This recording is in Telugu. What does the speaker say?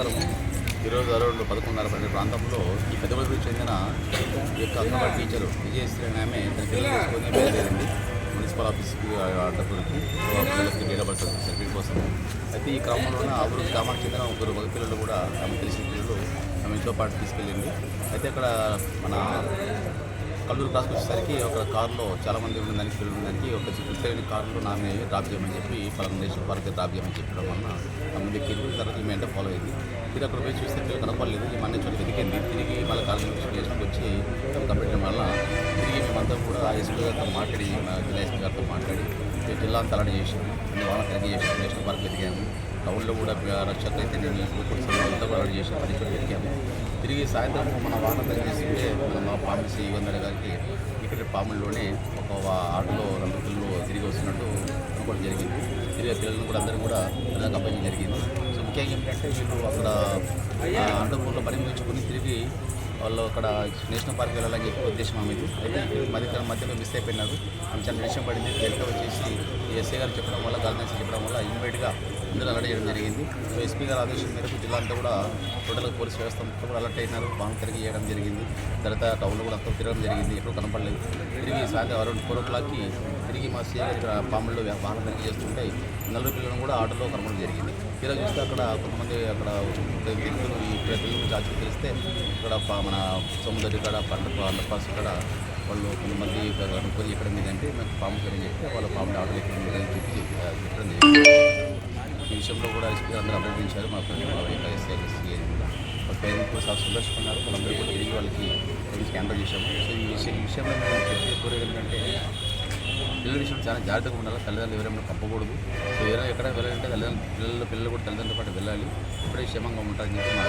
నమస్కారం. ఈరోజు అరౌండ్ పదకొండున్నర పన్నెండు ప్రాంతంలో ఈ పెద్దపల్లికి చెందిన ఈ యొక్క అంగన్వాడీ టీచర్ విజయశ్రీ అనే ఆమె తన పిల్లలు తీసుకొని బయలుదేరింది. మున్సిపల్ ఆఫీస్కి ఆటపూడికి పిల్లలకి డేట్ ఆఫ్ బర్త్ సర్టిఫికేట్ కోసం. అయితే ఈ క్రమంలోనే ఆ గ్రామానికి చెందిన ముగ్గురు మగ పిల్లలు కూడా ఆమె తెలిసిన పిల్లలు ఆమె ఇంట్లో పాటు తీసుకెళ్ళింది. అయితే అక్కడ మన కల్లూరు క్రాస్కి వచ్చేసరికి ఒక కారులో చాలా మంది ఉన్నదానికి పిల్లలు ఉండడానికి ఒక గుర్తైన కారులో నామే డ్రాప్ చేయమని చెప్పి పలానా నేషనల్ పార్క్ డ్రాప్ చేయమని చెప్పడం వలన ఆ ముందు తర్వాత ఈమె అంటే ఫాలో అయింది తిరిగి అక్కడ పోయి చూస్తే పిల్లలు కనపడలేదు మన చోట వెతికింది తిరిగి మళ్ళీ కాలేజ్ స్టేషన్కి వచ్చి కంపెట్టడం వల్ల తిరిగి మేమంతా కూడా ఎస్పీ గారితో మాట్లాడి మా జిల్లా ఎస్పీ గారితో మాట్లాడి జిల్లా అంతా అలర్ట్ చేసాం వాళ్ళ తిరిగి చేసాం నేషనల్ పార్క్ వెతికాము టౌన్లో కూడా రక్షకులు అయితే నేను అంతా కూడా చేసాం అన్ని చోట వెతికాము తిరిగి సాయంత్రం మన వాహనం తగ్గిస్తుంటే మన మా పామిసి వందల గారికి ఇక్కడ పాముల్లోనే ఒక ఆటలో రెండు పిల్లలు తిరిగి వస్తున్నట్టు అనుకోవడం జరిగింది. తిరిగి పిల్లలు పిల్లలను కూడా అందరూ కూడా పిల్లలకు కంపెనీ జరిగింది. సో ముఖ్యంగా ఏంటంటే వీళ్ళు అక్కడ అండపూర్లో పని ముగించుకొని తిరిగి వాళ్ళు అక్కడ నేషనల్ పార్క్ వెళ్ళాలని చెప్పి ఉద్దేశం ఆమెది అయితే మధ్య మధ్యలో మిస్ అయిపోయినారు. ఆమె చాలా విషయం పడింది. వెళ్తే వచ్చేసి ఎస్ఐ గారు చెప్పడం వల్ల గవర్నెన్స్ చెప్పడం వల్ల ఇమ్మీడియట్గా అందరూ అలర్ట్ చేయడం జరిగింది. సో ఎస్పీ గారు ఆదేశం మేరకు జిల్లా అంతా కూడా టోటల్గా పోలీస్ వ్యవస్థ అంతా కూడా అలర్ట్ అయినారు. వాహనం తిరిగి చేయడం జరిగింది. తర్వాత టౌన్లో కూడా అంతా తిరగడం జరిగింది. ఎప్పుడు కనపడలేదు. తిరిగి సాయంత్రం అరౌండ్ ఫోర్ ఓ క్లాక్కి తిరిగి మా సీఏ గారు ఇక్కడ పాములు వాహనం తనిఖీ చేస్తుంటే నలుగురు పిల్లలను కూడా ఆటోలో కనపడం జరిగింది. తీరా చూస్తే అక్కడ కొంతమంది అక్కడ వ్యక్తులు ఈ పిల్లలు చాచి తెలిస్తే ఇక్కడ పా- మన సముద్ర ఇక్కడ పంట అండర్ పాస్ ఇక్కడ వాళ్ళు కొంతమంది అనుకొని ఇక్కడ మీద అంటే నాకు పాము అని చెప్పి వాళ్ళ పాము ఆటోలు ఎక్కడ చెప్పి చెప్పడం ఈ విషయంలో కూడా ఎస్పీ అందరూ అభినందించారు. మా ఫ్రెండ్స్ కూడా వాళ్ళ పేరెంట్స్ కూడా చాలా సంతోషపడినారు వాళ్ళందరూ కూడా తిరిగి వాళ్ళకి క్యాన్వర్ చేశాము. సో ఈ విషయం ఈ విషయంలో మేము చెప్పే కోరేది ఏంటంటే పిల్లల విషయంలో చాలా జాగ్రత్తగా ఉండాలి. తల్లిదండ్రులు ఎవరైనా పంపకూడదు. సో ఎవరైనా ఎక్కడ వెళ్ళాలంటే తల్లిదండ్రులు పిల్లలు పిల్లలు కూడా తల్లిదండ్రులతో పాటు వెళ్ళాలి. ఇప్పుడే క్షేమంగా ఉంటారని చెప్పి మా